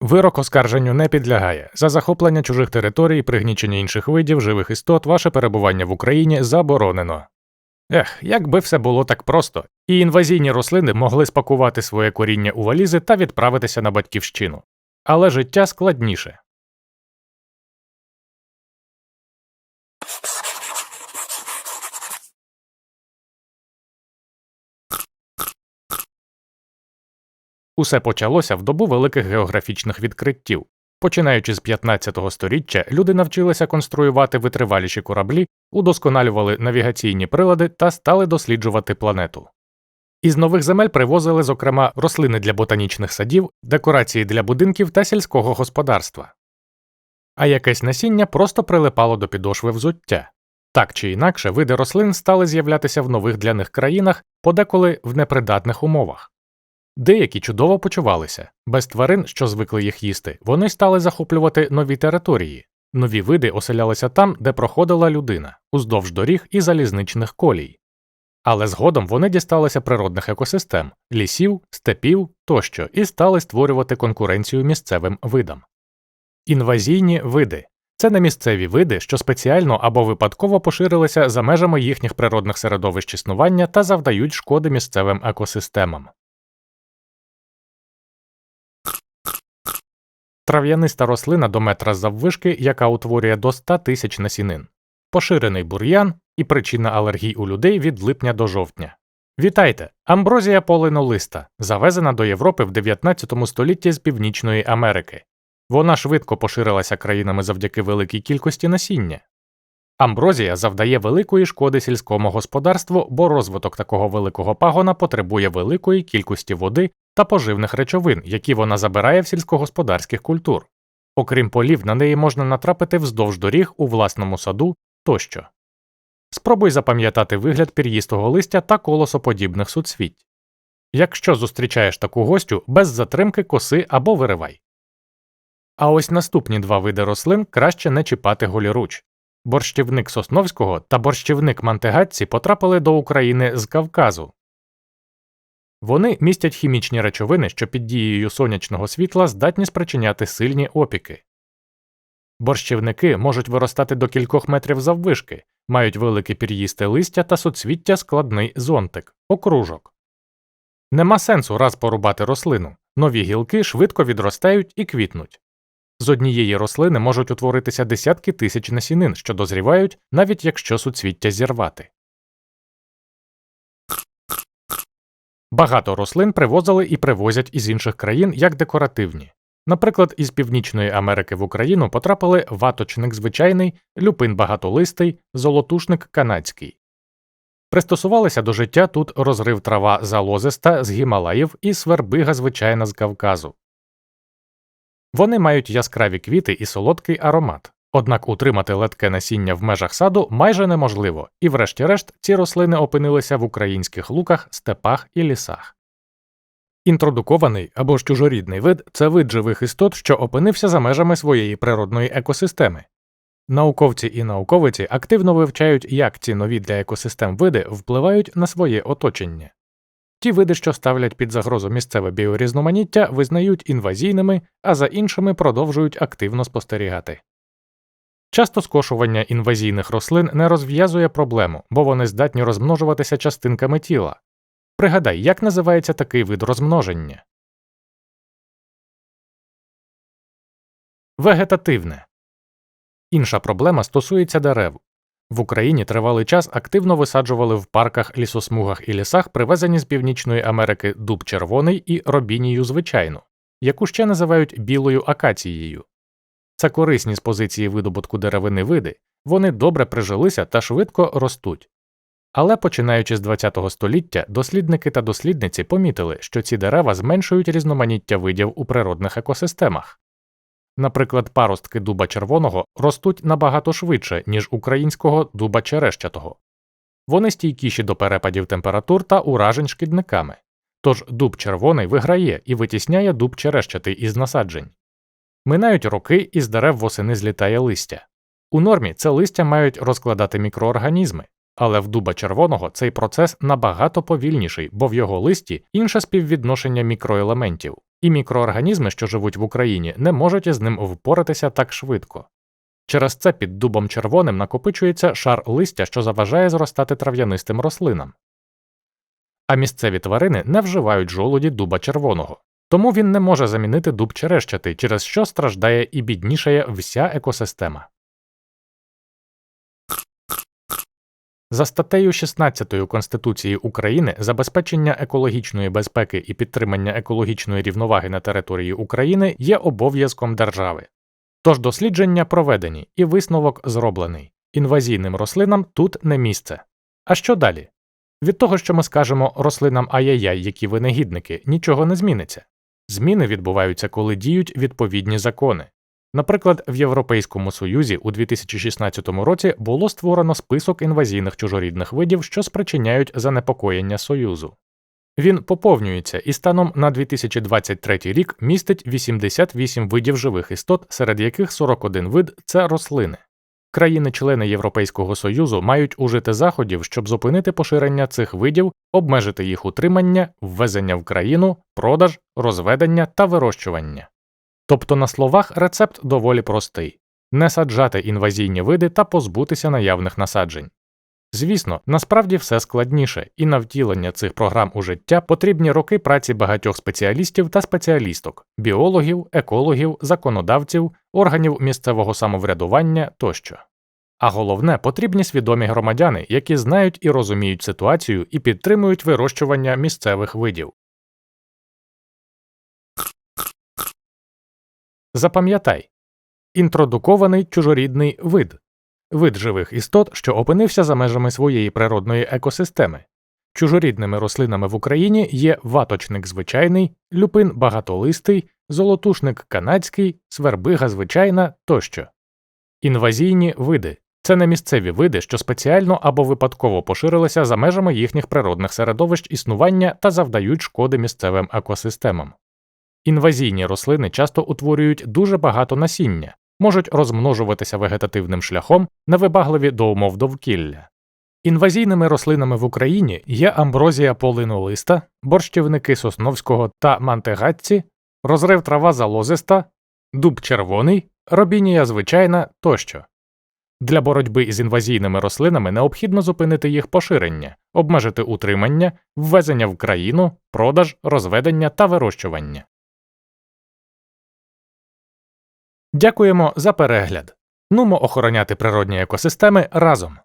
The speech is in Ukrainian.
Вирок оскарженню не підлягає. За захоплення чужих територій, пригнічення інших видів живих істот, ваше перебування в Україні заборонено. Ех, якби все було так просто, і інвазійні рослини могли спакувати своє коріння у валізи та відправитися на батьківщину. Але життя складніше. Усе почалося в добу великих географічних відкриттів. Починаючи з 15 століття, люди навчилися конструювати витриваліші кораблі, удосконалювали навігаційні прилади та стали досліджувати планету. Із нових земель привозили, зокрема, рослини для ботанічних садів, декорації для будинків та сільського господарства. А якесь насіння просто прилипало до підошви взуття. Так чи інакше, види рослин стали з'являтися в нових для них країнах, подеколи в непридатних умовах. Деякі чудово почувалися, без тварин, що звикли їх їсти, вони стали захоплювати нові території, нові види оселялися там, де проходила людина, уздовж доріг і залізничних колій. Але згодом вони дісталися природних екосистем, лісів, степів тощо і стали створювати конкуренцію місцевим видам. Інвазійні види це не місцеві види, що спеціально або випадково поширилися за межами їхніх природних середовищ існування та завдають шкоди місцевим екосистемам. Трав'яниста рослина до метра заввишки, яка утворює до 100 тисяч насінин, поширений бур'ян і причина алергій у людей від липня до жовтня. Вітайте! Амброзія полинолиста, завезена до Європи в 19 столітті з Північної Америки. Вона швидко поширилася країнами завдяки великій кількості насіння. Амброзія завдає великої шкоди сільському господарству, бо розвиток такого великого пагона потребує великої кількості води та поживних речовин, які вона забирає в сільськогосподарських культур. Окрім полів, на неї можна натрапити вздовж доріг у власному саду тощо. Спробуй запам'ятати вигляд пір'їстого листя та колосоподібних суцвіть. Якщо зустрічаєш таку гостю, без затримки коси або виривай. А ось наступні два види рослин краще не чіпати голіруч. Борщівник Сосновського та борщівник Мантегатці потрапили до України з Кавказу. Вони містять хімічні речовини, що під дією сонячного світла здатні спричиняти сильні опіки. Борщівники можуть виростати до кількох метрів заввишки, мають велике пір'їсте листя та соцвіття складний зонтик, окружок. Нема сенсу раз порубати рослину, нові гілки швидко відростають і квітнуть. З однієї рослини можуть утворитися десятки тисяч насінин, що дозрівають, навіть якщо суцвіття зірвати. Багато рослин привозили і привозять із інших країн як декоративні. Наприклад, із Північної Америки в Україну потрапили ваточник звичайний, люпин багатолистий, золотушник канадський. Пристосувалися до життя тут розрив трава залозиста з Гімалаїв і свербига звичайна з Кавказу. Вони мають яскраві квіти і солодкий аромат, однак утримати летке насіння в межах саду майже неможливо, і, врешті-решт, ці рослини опинилися в українських луках, степах і лісах. Інтродукований або ж чужорідний вид це вид живих істот, що опинився за межами своєї природної екосистеми. Науковці і науковиці активно вивчають, як ці нові для екосистем види впливають на своє оточення. Ті види, що ставлять під загрозу місцеве біорізноманіття, визнають інвазійними, а за іншими продовжують активно спостерігати. Часто скошування інвазійних рослин не розв'язує проблему, бо вони здатні розмножуватися частинками тіла. Пригадай, як називається такий вид розмноження? Вегетативне. Інша проблема стосується дерев. В Україні тривалий час активно висаджували в парках, лісосмугах і лісах привезені з Північної Америки дуб червоний і робінію звичайну, яку ще називають білою акацією. Це корисні з позиції видобутку деревини види, вони добре прижилися та швидко ростуть. Але починаючи з ХХ століття, дослідники та дослідниці помітили, що ці дерева зменшують різноманіття видів у природних екосистемах. Наприклад, паростки дуба червоного ростуть набагато швидше, ніж українського дуба черещатого. Вони стійкіші до перепадів температур та уражень шкідниками. Тож дуб червоний виграє і витісняє дуб черещатий із насаджень. Минають роки, і з дерев восени злітає листя. У нормі це листя мають розкладати мікроорганізми, але в дуба червоного цей процес набагато повільніший, бо в його листі інше співвідношення мікроелементів. І мікроорганізми, що живуть в Україні, не можуть із ним впоратися так швидко. Через це під дубом червоним накопичується шар листя, що заважає зростати трав'янистим рослинам. А місцеві тварини не вживають жолуді дуба червоного, тому він не може замінити дуб черещати, через що страждає і біднішає вся екосистема. За статтею 16 Конституції України забезпечення екологічної безпеки і підтримання екологічної рівноваги на території України є обов'язком держави. Тож дослідження проведені і висновок зроблений. Інвазійним рослинам тут не місце. А що далі? Від того, що ми скажемо рослинам ай-яй-яй, які ви негідники, нічого не зміниться. Зміни відбуваються, коли діють відповідні закони. Наприклад, в Європейському Союзі у 2016 році було створено список інвазійних чужорідних видів, що спричиняють занепокоєння Союзу. Він поповнюється і станом на 2023 рік містить 88 видів живих істот, серед яких 41 вид це рослини. Країни-члени Європейського Союзу мають ужити заходів, щоб зупинити поширення цих видів, обмежити їх утримання, ввезення в країну, продаж, розведення та вирощування. Тобто, на словах рецепт доволі простий не саджати інвазійні види та позбутися наявних насаджень. Звісно, насправді все складніше, і на втілення цих програм у життя потрібні роки праці багатьох спеціалістів та спеціалісток біологів, екологів, законодавців, органів місцевого самоврядування тощо. А головне, потрібні свідомі громадяни, які знають і розуміють ситуацію і підтримують вирощування місцевих видів. Запам'ятай інтродукований чужорідний вид вид живих істот, що опинився за межами своєї природної екосистеми. Чужорідними рослинами в Україні є ваточник звичайний, люпин багатолистий, золотушник канадський, свербига звичайна тощо. Інвазійні види це не місцеві види, що спеціально або випадково поширилися за межами їхніх природних середовищ існування та завдають шкоди місцевим екосистемам. Інвазійні рослини часто утворюють дуже багато насіння, можуть розмножуватися вегетативним шляхом, невибагливі до умов довкілля. Інвазійними рослинами в Україні є амброзія полинолиста, борщівники сосновського та мантегатці, розрив трава залозиста, дуб червоний, робінія звичайна тощо. Для боротьби із інвазійними рослинами необхідно зупинити їх поширення, обмежити утримання, ввезення в країну, продаж, розведення та вирощування. Дякуємо за перегляд. Нумо охороняти природні екосистеми разом.